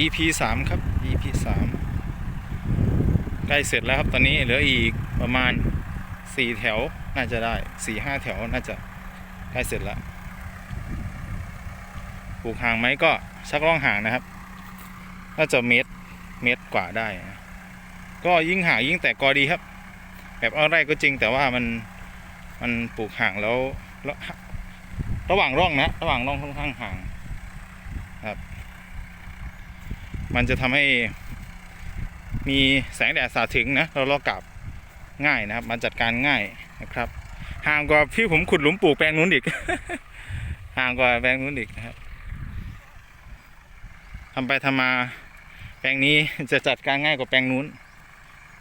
EP สามครับ EP สามใกล้เสร็จแล้วครับตอนนี้เหลืออีกประมาณสี่แถวน่าจะได้สี่ห้าแถวน่าจะใกล้เสร็จแล้วปลูกห่างไหมก็ชักล่องห่างนะครับ น่าจะเมตรเมตรกว่าได้นะก็ยิ่งห่างยิ่งแตกกอดีครับ แบบเอาไร่ก็จริงแต่ว่ามันมันปลูกห่างแล้ว ระหว่างร่องนะ ระหว่างร่องค่อนข้างห่างครับ มันจะทำให้มีแสงแดดสาดถึงนะเราลอกกลับง่ายนะครับ มันจัดการง่ายนะครับ ห่างกว่าที่ผมขุดหลุมปลูกแปลงนู้นอีก ห่างกว่าแปลงนู้นอีกนะครับทำไปทำมาแปลงนี้จะจัดการง่ายกว่าแปลงนู้น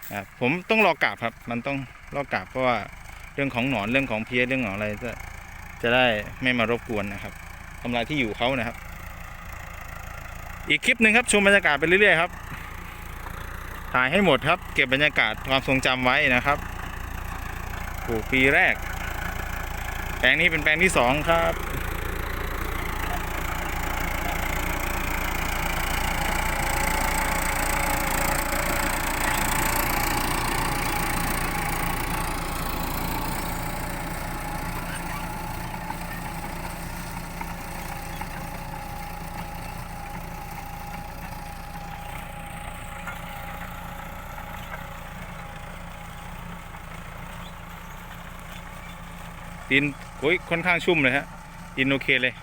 นะครับผมต้องรอกลับครับ มันต้องรอกลับเพราะว่าเรื่องของหนอนเรื่องของเพี้ยเรื่องของอะไรจะจะได้ไม่มารบกวนนะครับทำลายที่อยู่เขานะครับ อีกคลิปหนึ่งครับชมบรรยากาศไปเรื่อยๆครับถ่ายให้หมดครับ เก็บบรรยากาศความทรงจำไว้นะครับปลูกปีแรก แปลงนี้เป็นแปลงที่สองครับ ดินโอ้ยค่อนข้างชุ่มเลยฮะดินโอเคเลย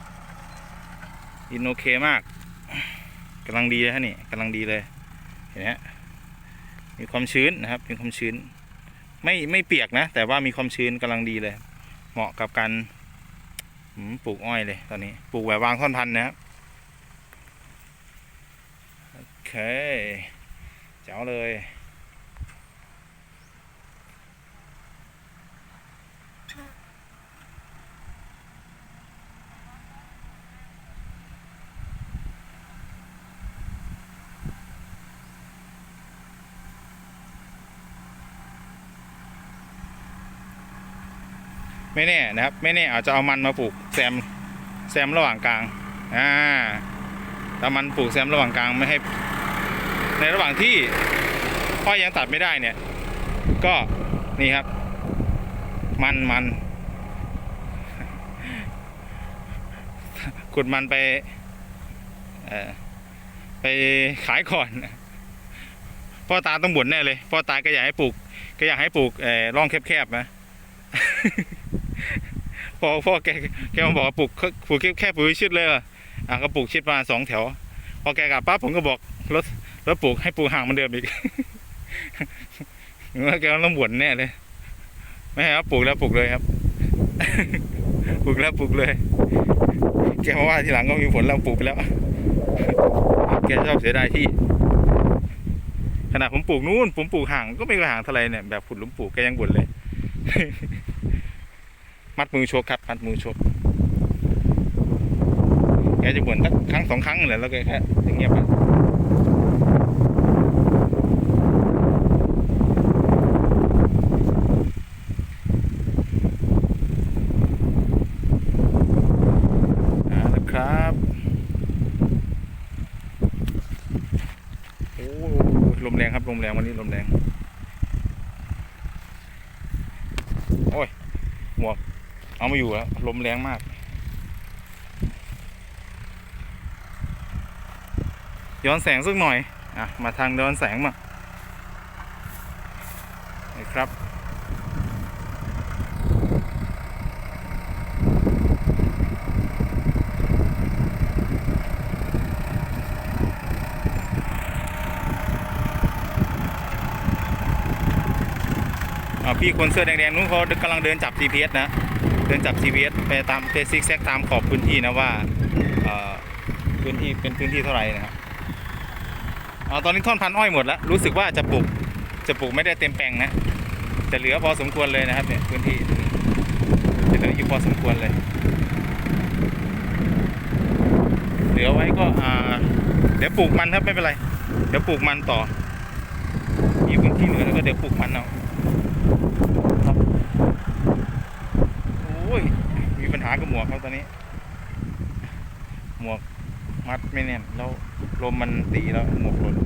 ดินโอเคมากกำลังดีเลยฮะนี่กำลังดีเลยเห็นไหมฮะมีความชื้นนะครับมีความชื้น ไม่ไม่เปียกนะ แต่ว่ามีความชื้นกำลังดีเลย เหมาะกับการปลูกอ้อยเลยตอนนี้ปลูกแบบวางท่อนพันนะครับโอเคเจ๋วเลย ไม่แน่นะครับ ไม่แน่อาจจะเอามันมาปลูกแซมแซมระหว่างกลางอ่าถ้ามันปลูกแซมระหว่างกลางไม่ให้ ในระหว่างที่อ้อยยังตัดไม่ได้เนี่ย ก็นี่ครับ มันมันขุดมันไปไปขายก่อนพ่อตาต้องบ่นแน่เลยพ่อตาก็อยากให้ปลูก ก็อยากให้ปลูกร่อร่องแคบๆนะ อพ่อแกแกมาบอกว่าปลูกปลูกแค่ปลูกชิดเลยว่ะอะก็ปลูกชิดมาสองแถว พอแกกลับปั๊บผมก็บอกรถรถปลูกให้ปลูกห่างมันเดิมอีกว่าแกต้องบ่นแน่เลยไม่ครับปลูกแล้วปลูกเลยครับปลูกแล้วปลูกเลย แกมาว่าทีหลังก็มีผลแล้วปลูกไปแล้ว แกชอบเสียดายที่ ขนาดผมปลูกนู่นผมปลูกห่างก็ไม่ห่างเท่าไรเนี่ยแบบขุดลุมปลูกแกยังบ่นเลย มัดมือชกครับ มัดมือชกแกจะบ่นสักครั้งสองครั้งแหละแล้วแกแค่เงียบไปเอาละครับโอ้ลมแรงครับลมแรงวันนี้ลมแรง โอ้ย หมวก เอามาอยู่แล้วลมแรงมาก ย้อนแสงสักหน่อย อะ มาทางย้อนแสงมานะครับพี่คนเสื้อแดงๆนู้นเขากำลังเดินจับ GPS นะ เดินจับ GPS ไปตามไปซิกแซกตามขอบพื้นที่นะว่าพื้นที่เป็นพื้นที่เท่าไหร่นะครับตอนนี้ท่อนพันอ้อยหมดแล้ว รู้สึกว่าจะปลูกจะปลูกไม่ได้เต็มแปลงนะจะเหลือพอสมควรเลยนะครับเนี่ยพื้นที่จะเหลืออยู่พอสมควรเลย เหลือไว้ก็เดี๋ยวปลูกมันครับไม่เป็นไร เดี๋ยวปลูกมันต่อมีพื้นที่เหลือแล้วก็เดี๋ยวปลูกมันเอาครับ ยมีปัญหากับหมวกครับตอนนี้ หมวกมัดไม่แน่นแล้วลมมันตีแล้วหมวกหล่น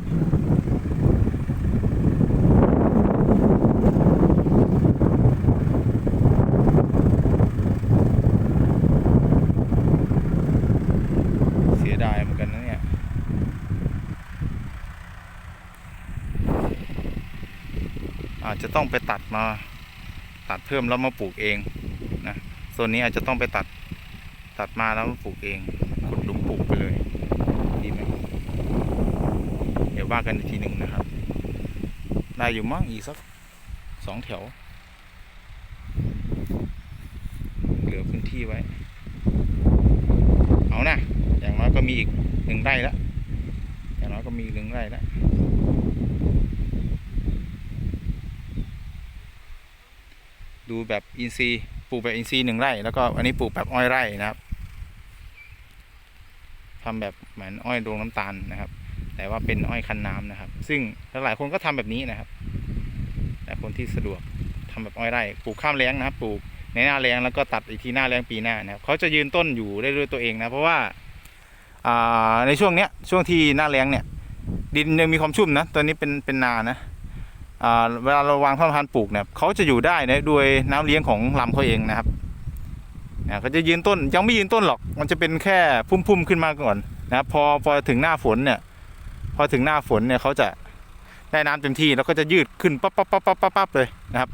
เสียดายเหมือนกันนะเนี่ยอาจจะต้องไปตัดมา ตัดเพิ่มแล้วมาปลูกเอง ส่วนนี้อาจจะต้องไปตัดตัดมาแล้วปลูกเองขุดหลุมปลูกไปเลยดีไหมเดี๋ยวว่ากันอีกทีหนึ่งนะครับ ได้อยู่มั้งอีกสักสองแถว เหลือพื้นที่ไว้ เอานะอย่างน้อยก็มีอีกหนึ่งไร่แล้วอย่างน้อยก็มีอีกหนึ่งไร่แล้วดูแบบอินทรี ปลูกแบบอินทรีย์หนึ่งไร่ แล้วก็อันนี้ปลูกแบบอ้อยไร่นะครับทำแบบเหมือนอ้อยดวงน้ำตาลนะครับ แต่ว่าเป็นอ้อยคันน้ำนะครับ ซึ่งหลายคนก็ทำแบบนี้นะครับ แต่คนที่สะดวกทำแบบอ้อยไร่ปลูกข้ามแล้งนะครับ ปลูกในหน้าแล้งแล้วก็ตัดอีกทีหน้าแล้งปีหน้านะครับเขาจะยืนต้นอยู่ได้ด้วยตัวเองนะ เพราะว่าในช่วงเนี้ยช่วงที่หน้าแล้งเนี่ย ดินยังมีความชุ่มนะตอนนี้เป็นเป็นนานะ เวลาเราวางท่อนพันปลูกเนี่ยเขาจะอยู่ได้นะด้วยน้ำเลี้ยงของลำเขาเองนะครับเนี่ยเขาจะยืนต้นยังไม่ยืนต้นหรอก มันจะเป็นแค่พุ่มๆขึ้นมาก่อนนะพอพอถึงหน้าฝนเนี่ยพอถึงหน้าฝนเนี่ยเขาจะได้น้ำเต็มที่แล้วก็จะยืดขึ้นปั๊บปั๊บปั๊บปั๊บปั๊บบเลยนะครับ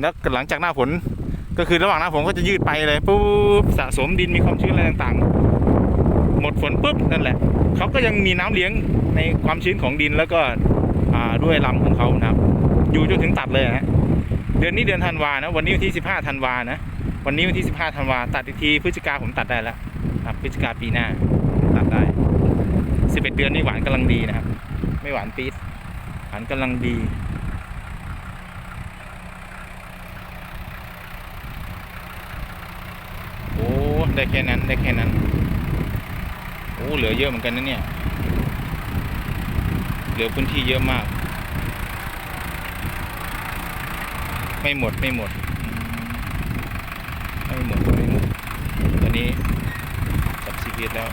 แล้วหลังจากหน้าฝนก็คือระหว่างหน้าฝนก็จะยืดไปเลยปุ๊บสะสมดินมีความชื้นอะไรต่างๆ หมดฝนปุ๊บนั่นแหละเขาก็ยังมีน้ำเลี้ยงในความชื้นของดินแล้วก็ ด้วยลำของเขานะครับ อยู่จนถึงตัดเลยนะฮะเดือนนี้เดือนธันวานะวันนี้วันที่สิบห้าธันวานะวันนี้วันที่สิบห้าธันวาตัดอีกทีพฤศจิกาผมตัดได้แล้วครับพฤศจิกาปีหน้าตัดได้สิบเอ็ดเดือนนี่หวานกำลังดีนะครับ ไม่หวานปี๊ดหวานกำลังดีโอ้ได้แค่นั้นได้แค่นั้นโอ้เหลือเยอะเหมือนกันนะเนี่ย เหลือพื้นที่เยอะมาก ไม่หมดไม่หมด ไม่หมดไม่หมดตอนนี้จับชีวิตแล้ว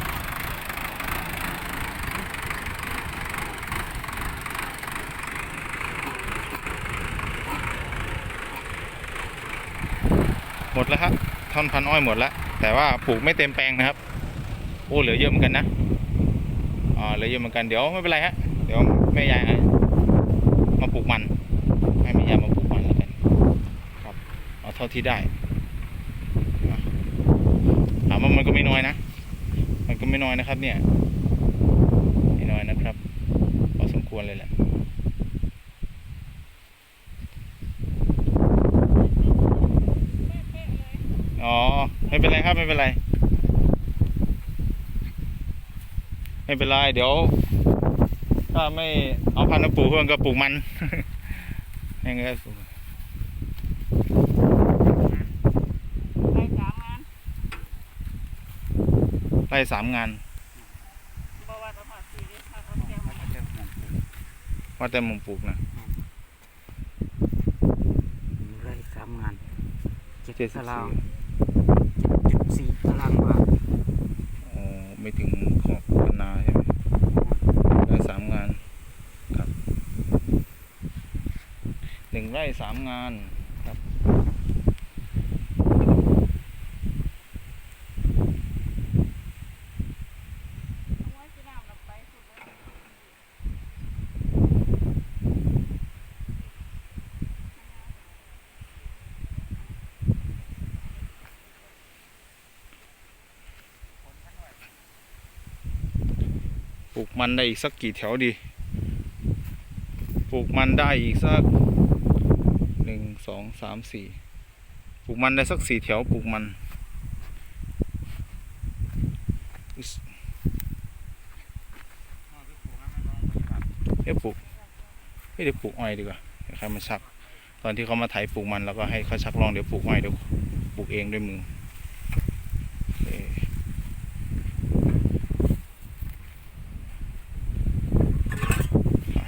หมดแล้วครับท่อนพันอ้อยหมดแล้ว แต่ว่าปลูกไม่เต็มแปลงนะครับ โอ้เหลือเยอะเหมือนกันนะอ่าเหลือเยอะเหมือนกันเดี๋ยวไม่เป็นไรฮะ เดี๋ยวแม่ยายให้มาปลูกมันให้แม่ยายมาปลูกมันแล้วกันครับเอาเท่าที่ได้ถามว่ามันก็ไม่น้อยนะ มันก็ไม่น้อยนะครับ เนี่ยไม่น้อยนะครับพอสมควรเลยแหละอ๋อไม่เป็นไรครับไม่เป็นไร ไม่เป็นไร เดี๋ยว ถ้าไม่เอาพันธุ์มาปลูกเพื่อนก็ปลูกมันยังไงก็ปลูกไปสามงานไล่สามงานบ่ว่าต้องมาสี่เลยถ้าเขาเตรียมมาว่าแต่มุมปลูกนะไรสามงานเจ็ดเจ็ดสิบตารางสี่จุดสี่ตารางวาอ๋อไม่ถึงขอบคันนาใช่ไหมไร่สามงาน ครับหนึ่งไร่ สามงานครับปลูกมันได้อีกสักกี่แถวดี ปลูกมันได้อีกสัก สามสี่ปลูกมันได้สักสี่แถวปลูกมัน เอ๊ะปลูกไม่เดี๋ยวปลูกอ้อยดีกว่าใครมาชัก ตอนที่เขามาไถปลูกมันแล้วก็ให้เขาชักลองเดี๋ยวปลูกอ้อยเดี๋ยวปลูกเองด้วยมือ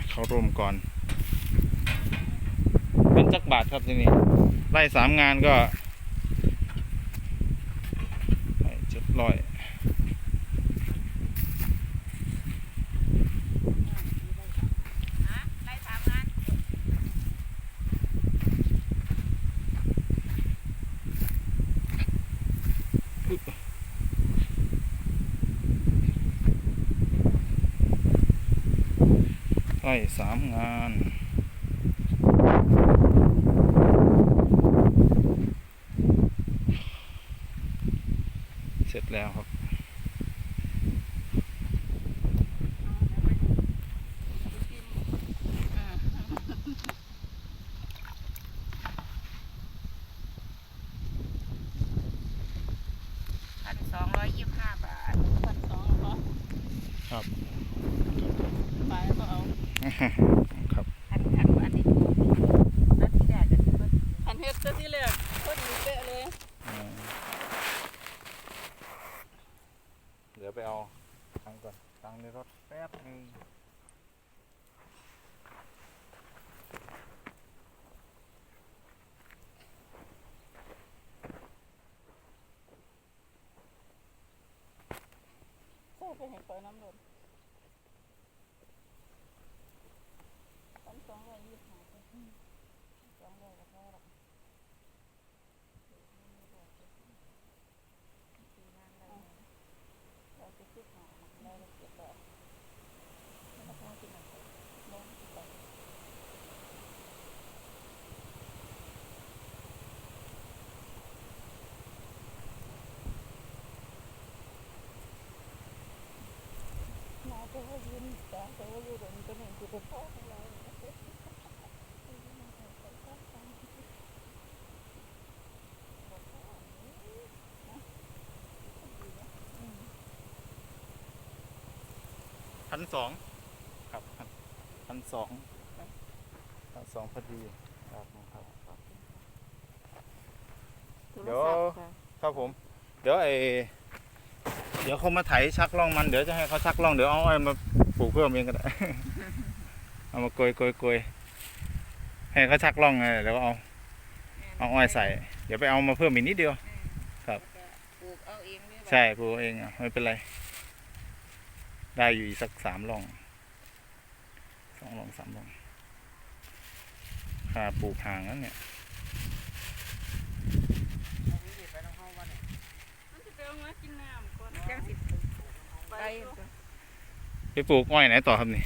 เข้าร่วมก่อน บาทครับที่นี่ไล่สามงานก็เจ็ดร้อยไล่สามงาน เสร็จแล้วครับ พันสองร้อยยี่สิบห้าบาทพันสองเหรอ ครับ ไปก็เอา ครับ พันพันอันนี้ถูกแล้วที่แรกจะถือว่าพันเฮ็ดซะที่แรกพอดีเป๊ะเลย อืมเดี๋ยวไปเอาตังค์ก่อนตังค์ในรถแป๊บนึง ก็เห็นเปิน้ำลมพันสองร้อยยี่สิบห้าสองร้อยก็พอละเราจะคิดหาได้ละเจ็ดบาทแล้วก็ต้องกินอะไรลงไป นาจะว่า ยืนจ้าจะว่าอยู่ตรงนี้ก็หนึ่งคือเป็นพ่อของเราพันสองครับพันสองพันสองพอดีครับครับเดี๋ยวครับผม เดี๋ยวไอเดี๋ยวเขามาไถชักล่องมันเดี๋ยวจะให้เขาชักล่องเดี๋ยวเอาอ้อมา ปลูกเพิ่มเองก็ได้ เอามาโกยโกยโกยให้เขาชักล่องไงเดี๋ยวเอา เอาอ้อยใส่ เดี๋ยวไปเอามาเพิ่มอีกนิดเดียว ครับ ปลูกเอาเองด้วยใช่ปลูกเองอะไม่เป็นไร ได้อยู่อีกสักสามล่อง สองล่องสามล่องค่าปลูกห่างนั้นเนี่ยมันจะไปเอามากินน้ำก่อนจังสิไป ไปปลูกอ้อยไหนต่อครับนี่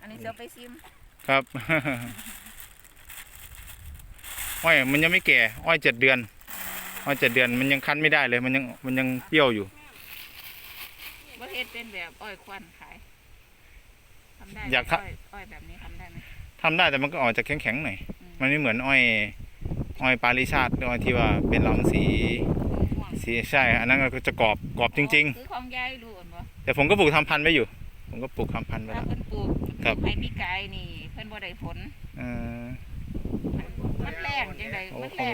อันนี้จะไปซิมครับ อ้อยมันยังไม่แก่ อ้อยเจ็ดเดือน อ้อยเจ็ดเดือนมันยังคั้นไม่ได้เลย มันยังมันยังเปรี้ยวอยู่ ว่าเฮ็ดเป็นแบบอ้อยควันขายทำได้ไหมอยากทำ อ้อ้อยแบบนี้ทำได้ไหมทำได้แต่มันก็ออกจะแข็งๆหน่อย อืมมันไม่เหมือนอ้อย อ้อยปาริชาติหรืออ้อยที่ว่าเป็นหลอมสีม่วง สีใช่อันนั้นก็จะกรอบกรอบจริง คือของยายรู้อันบ่ๆ แต่ผมก็ปลูกทำพันธุ์ไว้อยู่ ผมก็ปลูกทำพันธุ์ไว้ถ้าแล้ว เพิ่นปลูกครับไปปีกายนี่ เพิ่นบ่ได้ผลเออ มันมันแรงจังได๋โอ้มันขแรองง